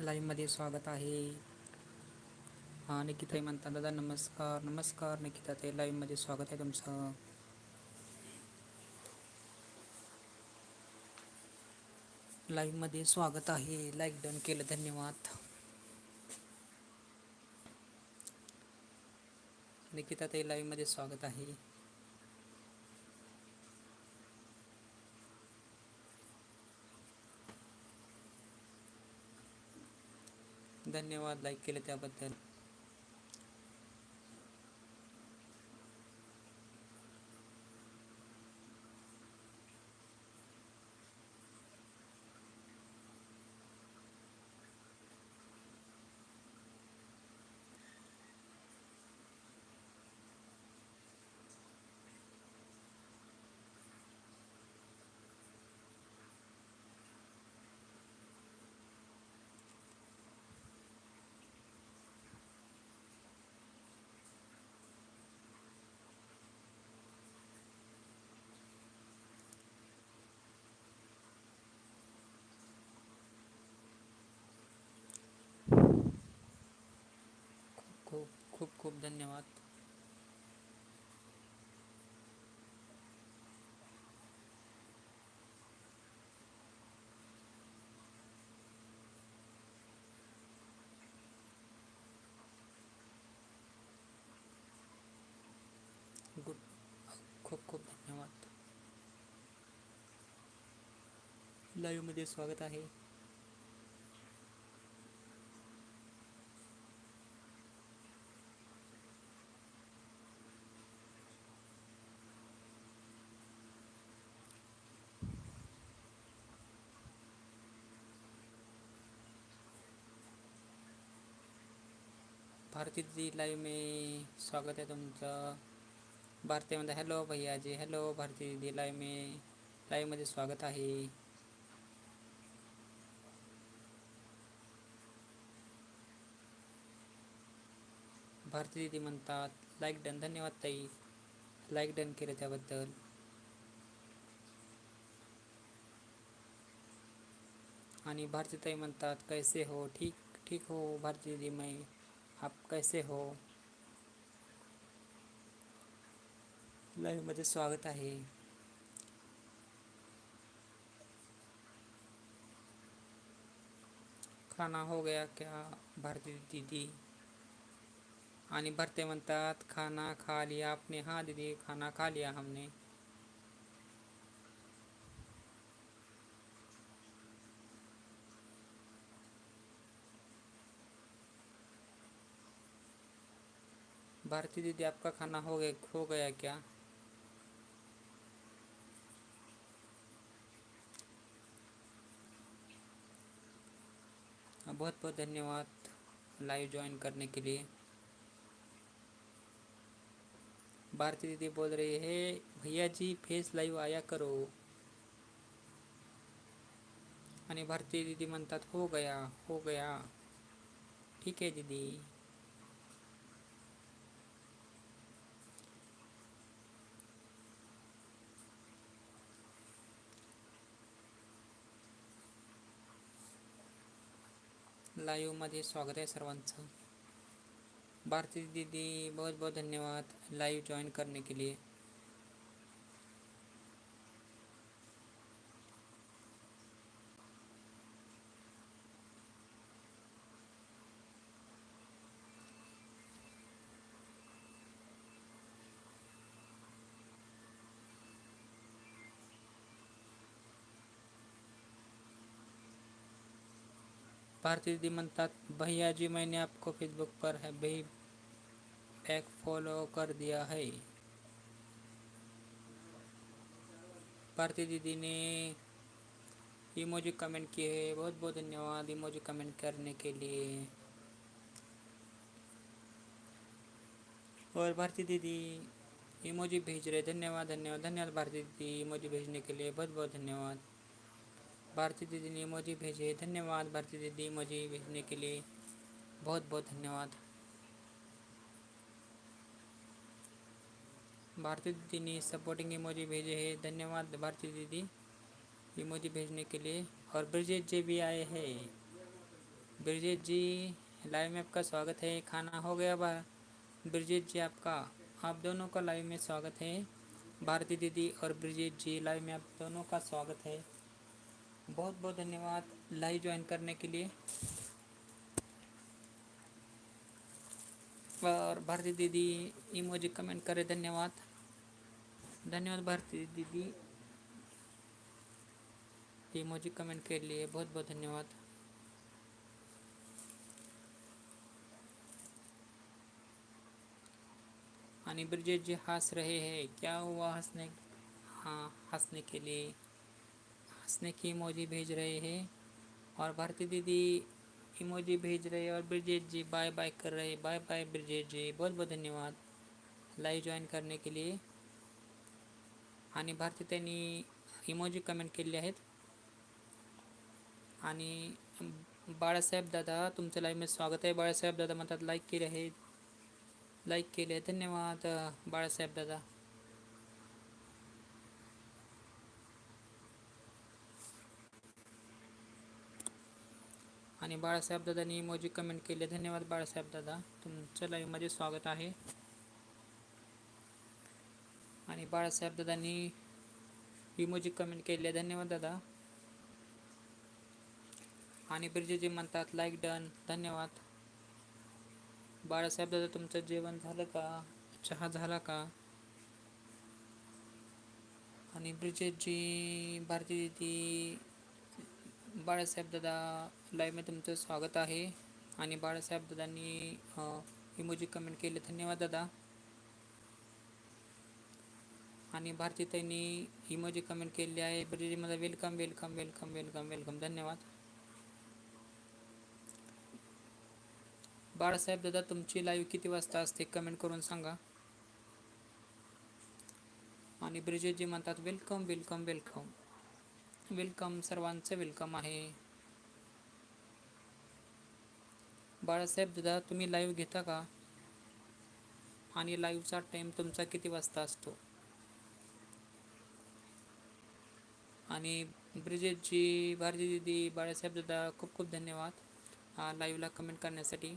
लाईव्हमध्ये स्वागत आहे. हाँ निकिताई म्हणतात, दादा, नमस्कार नमस्कार, निकिता ते लाईव्हमध्ये स्वागत आहे तुमचं. लाईव्हमध्ये स्वागत आहे. लाईक डन केलं, धन्यवाद. निकिता ते लाईव्हमध्ये स्वागत आहे. धन्यवाद. लाईक केलं त्याबद्दल. खूप खूप धन्यवाद। गुड खूप खूप धन्यवाद। लाईव्हमध्ये स्वागत आहे भारती जी लाईव्ह में स्वागत आहे तुमचं. भारतीमध्ये हॅलो भैया जी हॅलो भारती दीदी लाईव्ह में लाईव्हमध्ये स्वागत आहे. भारती दीदी म्हणतात लाईक डन धन्यवाद ताई. लाईक डन केलं त्याबद्दल. आणि भारती ताई म्हणतात कैसे हो? ठीक ठीक हो भारती दीदी मै. आप कैसे हो? लाइव लाईव्हमध्ये स्वागत आहे. खाना हो गया क्या? भारती दीदी. आणि भरते म्हणतात, खाना खा लिया आपने. हाँ दीदी, खाना खा लिया हमने. भारती दीदी, आपका खाना हो गया हो गया क्या? बहुत बहुत धन्यवाद लाइव ज्वाइन करने के लिए। भारती दीदी बोल रही है, भैया जी, फेस लाईव्ह आया करो। आणि भारती दीदी म्हणतात, हो गया हो गया। ठीक आहे दीदी। लाईव्हमध्ये स्वागत आहे सर्वांचं. भारती दीदी बहुत बहुत धन्यवाद. लाइव जॉईन करने के लिए. भारती दीदी म्हणतात भैया जी मैंने आपको फेसबुक पर है, भी बैक फॉलो कर दिया है. भारती दीदी ने इमोजी कमेंट किए है। बहुत बहुत धन्यवाद इमोजी कमेंट करने के लिए। और भारती दीदी इमोजी भेज रहे धन्यवाद धन्यवाद धन्यवाद भारती दीदी इमोजी भेजने के लिए। बहुत बहुत धन्यवाद। भारती दीदी ने इमोजी भेजे। धन्यवाद भारती दीदी इमोजी भेजने के लिए। बहुत बहुत धन्यवाद। भारती दीदी ने सपोर्टिंग इमोजी भेजे हैं। धन्यवाद भारती दीदी। इमोजी भेजने के लिए। और ब्रजेश जी भी आए हैं। ब्रिजेश जी लाइव में आपका स्वागत है। खाना हो गया बा ब्रिजेश जी आपका। आप दोनों का लाइव में स्वागत है। भारती दीदी और ब्रिजेश जी लाइव में आप दोनों का स्वागत है। बहुत बहुत धन्यवाद लाइव ज्वाइन करने के लिए। और भारती दीदी इमोजी कमेंट करे, धन्यवाद। धन्यवाद भारती दीदी इमोजी कमेंट के लिए बहुत बहुत धन्यवाद। ब्रिजेश जी हंस रहे हैं, क्या हुआ हंसने? हाँ हंसने के लिए। हंसने की इमोजी भेज रहे हैं और भारती दीदी इमोजी भेज रहे हैं और ब्रिजेश जी बाय बाय कर रहे हैं। बाय बाय ब्रिजेश जी बहुत बहुत धन्यवाद लाईव्ह जॉईन करने के लिए। आणि भारती त्यांनी इमोजी कमेंट केले आहेत। आणि बाळासाहेब दादा तुमचं लाईव्हमध्ये स्वागत आहे. बाळासाहेब दादा म्हणतात लाईक केले आहेत. लाईक केले धन्यवाद बाळासाहेब दादा. आणि बाळासाहेब दादानी इमोजी कमेंट केले. धन्यवाद बाळासाहेब दादा. तुमचं लाईव्हमध्ये स्वागत आहे. आणि बाळासाहेब दादांनी इमोजी कमेंट केले. धन्यवाद दादा. आणि ब्रिजेजी म्हणतात लाईक डन धन्यवाद. बाळासाहेब दादा तुमचं जेवण झालं का? चहा झाला का? आणि ब्रिजेशजी भारती दिदी बाळासाहेब दादा लाईव्हमध्ये तुमचं स्वागत आहे. आणि बाळासाहेब दादांनी इमोजी कमेंट केले. धन्यवाद दादा. आणि भारतीताईंनी इमोजी कमेंट केली आहे. ब्रिजेजी मला welcome welcome welcome welcome welcome धन्यवाद. बाळासाहेब दादा तुमची लाईव्ह किती वाजता असते? कमेंट करून सांगा. आणि ब्रिजेशजी म्हणतात वेलकम वेलकम वेलकम वेलकम सर्वांचं वेलकम आहे. बाळासाहेब दादा तुम्ही लाईव्ह घेता का? आणि लाईव्हचा टाईम तुमचा किती वाजता असतो? आणि ब्रिजेशजी भारती दिदी बाळासाहेब दादा खूप खूप धन्यवाद लाईव्हला कमेंट करण्यासाठी.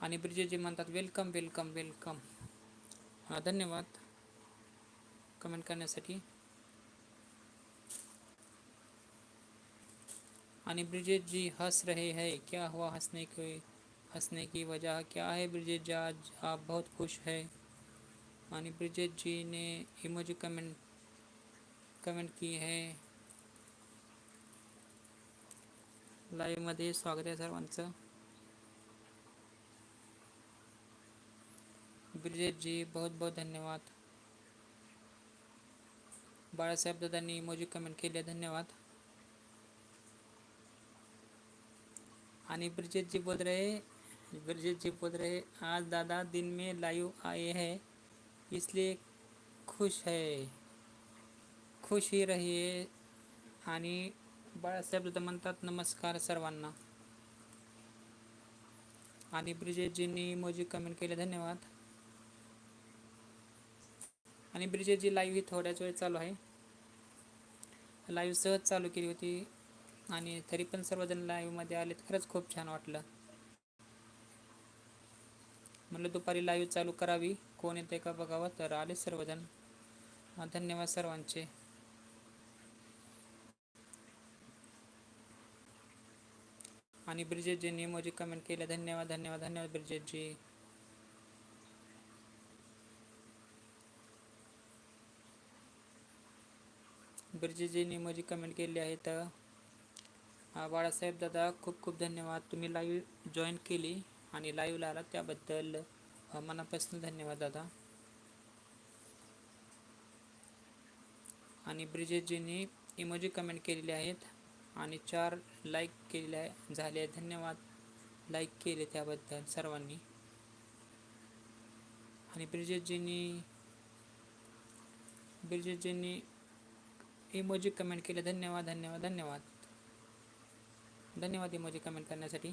आणि ब्रिजेशजी म्हणतात वेलकम वेलकम वेलकम हां धन्यवाद. कमेंट आणि ब्रिजेश जी हंस रहे हैं, क्या हुआ हंसने की हंसने की वजह? क्या है ब्रिजेश जी आज? आप बहुत खुश है। आणि ब्रिजेश जी ने इमोजी कमेंट कमेंट की है। लाईव्हमध्ये स्वागत आहे सर्वांचं ब्रिजेश जी, बहुत बहुत धन्यवाद। बाळासाहेब दादांनी इमोजी कमेंट केले धन्यवाद. आणि ब्रिजेश जी बोल रहे ब्रिजेश जी बोल रहे आज दादा दिन में लाइव आए हैं इसलिए खुश है. खुश ही रहिए. आणि बाळासाहेब दादा म्हणतात नमस्कार सर्वांना. आणि ब्रिजेशजींनी इमोजी कमेंट केले धन्यवाद. आणि ब्रिजेशजी लाईव्ह ही थोड्याच वेळ चालू आहे. लाईव्ह सहज चालू केली होती आणि तरी पण सर्वजण लाईव्हमध्ये आलेत. खरंच खूप छान वाटलं. म्हणलं दुपारी लाईव्ह चालू करावी. कोण येते का बघावं? तर आले सर्वजण. धन्यवाद सर्वांचे. आणि ब्रिजेशजींनी मोजी कमेंट केले. धन्यवाद धन्यवाद धन्यवाद ब्रिजेशजी. ब्रिजेशजींनी इमोजी कमेंट केली आहे तर बाळासाहेब दादा खूप खूप धन्यवाद. तुम्ही लाईव्ह जॉईन केली आणि लाईव्हला आला त्याबद्दल मनापासून धन्यवाद दादा. आणि ब्रिजेशजींनी इमोजी कमेंट केलेले आहेत आणि चार लाईक केलेले झाले धन्यवाद. लाईक केले त्याबद्दल सर्वांनी. आणि ब्रिजेशजींनी ब्रिजेशजींनी इमोजी कमेंट केले धन्यवाद धन्यवाद धन्यवाद. धन्यवाद इमोजी कमेंट करण्यासाठी.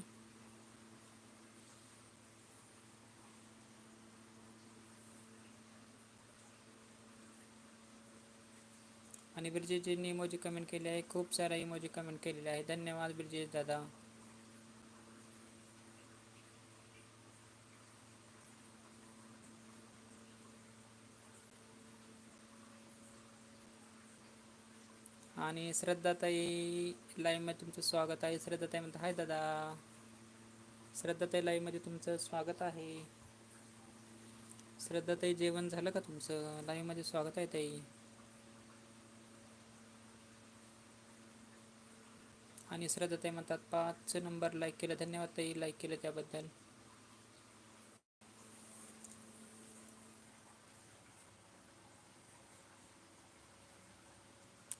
आणि ब्रिजेशजींनी इमोजी कमेंट केले आहे. खूप सारा इमोजी कमेंट केलेल्या आहे धन्यवाद ब्रिजेश दादा. आणि श्रद्धाताई लाईव्हमध्ये तुमचं स्वागत आहे. श्रद्धाताई म्हणतात हाय दादा. श्रद्धाताई लाईव्हमध्ये तुमचं स्वागत आहे. श्रद्धाताई जेवण झालं का तुमचं? लाईव्हमध्ये स्वागत आहे ताई. आणि श्रद्धाताई म्हणतात पाच नंबर लाईक केलं. धन्यवाद ताई लाईक केलं त्याबद्दल.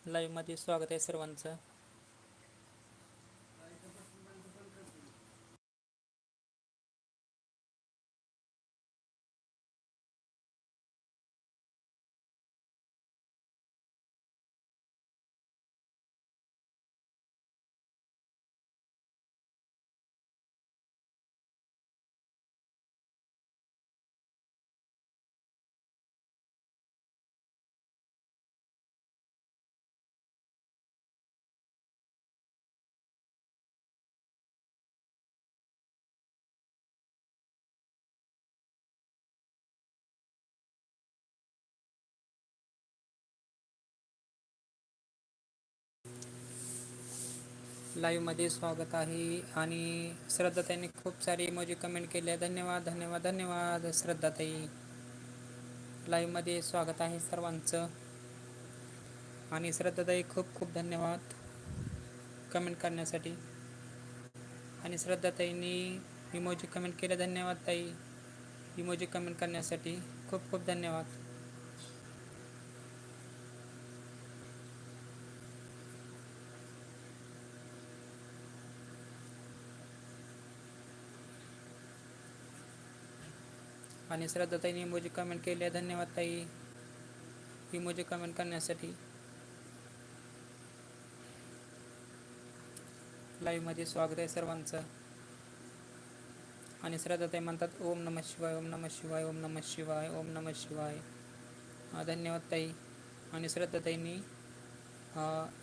लाईव्हमध्ये स्वागत आहे सर्वांचं. लाईव्हमध्ये स्वागत आहे आणि श्रद्धाताईंनी खूप सारे इमोजी कमेंट केले. धन्यवाद धन्यवाद धन्यवाद श्रद्धाताई लाईव्हमध्ये स्वागत आहे सर्वांचं. आणि श्रद्धाताई खूप खूप धन्यवाद कमेंट करण्यासाठी. आणि श्रद्धाताईंनी इमोजी कमेंट केले. धन्यवाद ताई. इमोजी कमेंट करण्यासाठी खूप खूप धन्यवाद. आणि श्रद्धाताईने इमोजी कमेंट केले धन्यवाद ताई. इमोजी कमेंट करण्यासाठी. लाईव्हमध्ये स्वागत आहे सर्वांचं. आणि श्रद्धाताई म्हणतात ओम नम शिवाय ओम नम शिवाय ओम नम शिवाय ओम नम शिवाय. धन्यवाद ताई. आणि श्रद्धाताईंनी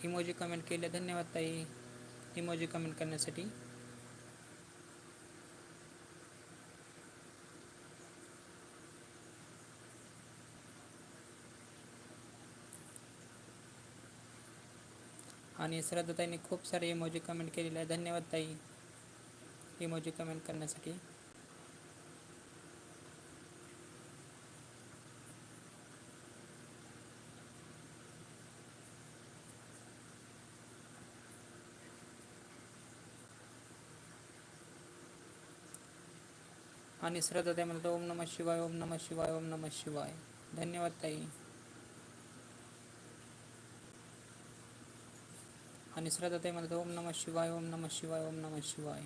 इमोजी कमेंट केली धन्यवाद ताई. इमोजी कमेंट करण्यासाठी. आणि श्रद्धाताईने खूप सारे इमोजी कमेंट केलेले आहे धन्यवाद ताई इमोजी कमेंट करण्यासाठी. आणि श्रद्धाताई म्हणतो ओम नमः शिवाय ओम नमः शिवाय ओम नमः शिवाय. धन्यवाद ताई. आणि श्रद्धाताई म्हणतात ओम नम शिवाय ओम नम शिवाय ओम नम शिवाय.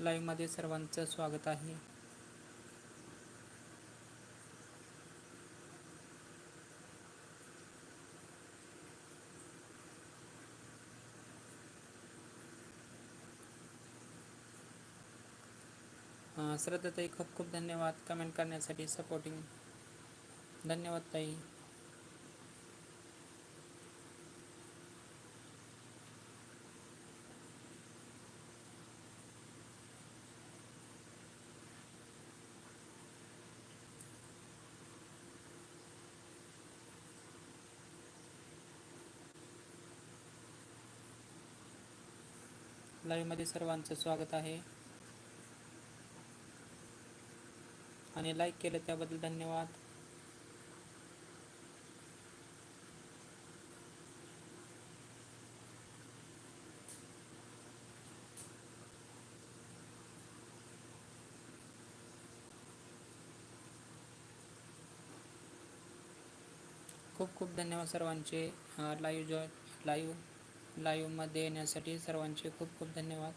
लाईव्हमध्ये सर्वांचं स्वागत आहे. श्रद्धाताई खूप खूप धन्यवाद. कमेंट करण्यासाठी सपोर्टिंग धन्यवाद ताई. लाईव्हमध्ये सर्वांचं स्वागत आहे. आणि लाईक केलं त्याबद्दल धन्यवाद. खूप खूप धन्यवाद सर्वांचे. लाईव्ह जॉ लाईव्ह लाईव्हमध्ये येण्यासाठी सर्वांचे खूप खूप धन्यवाद.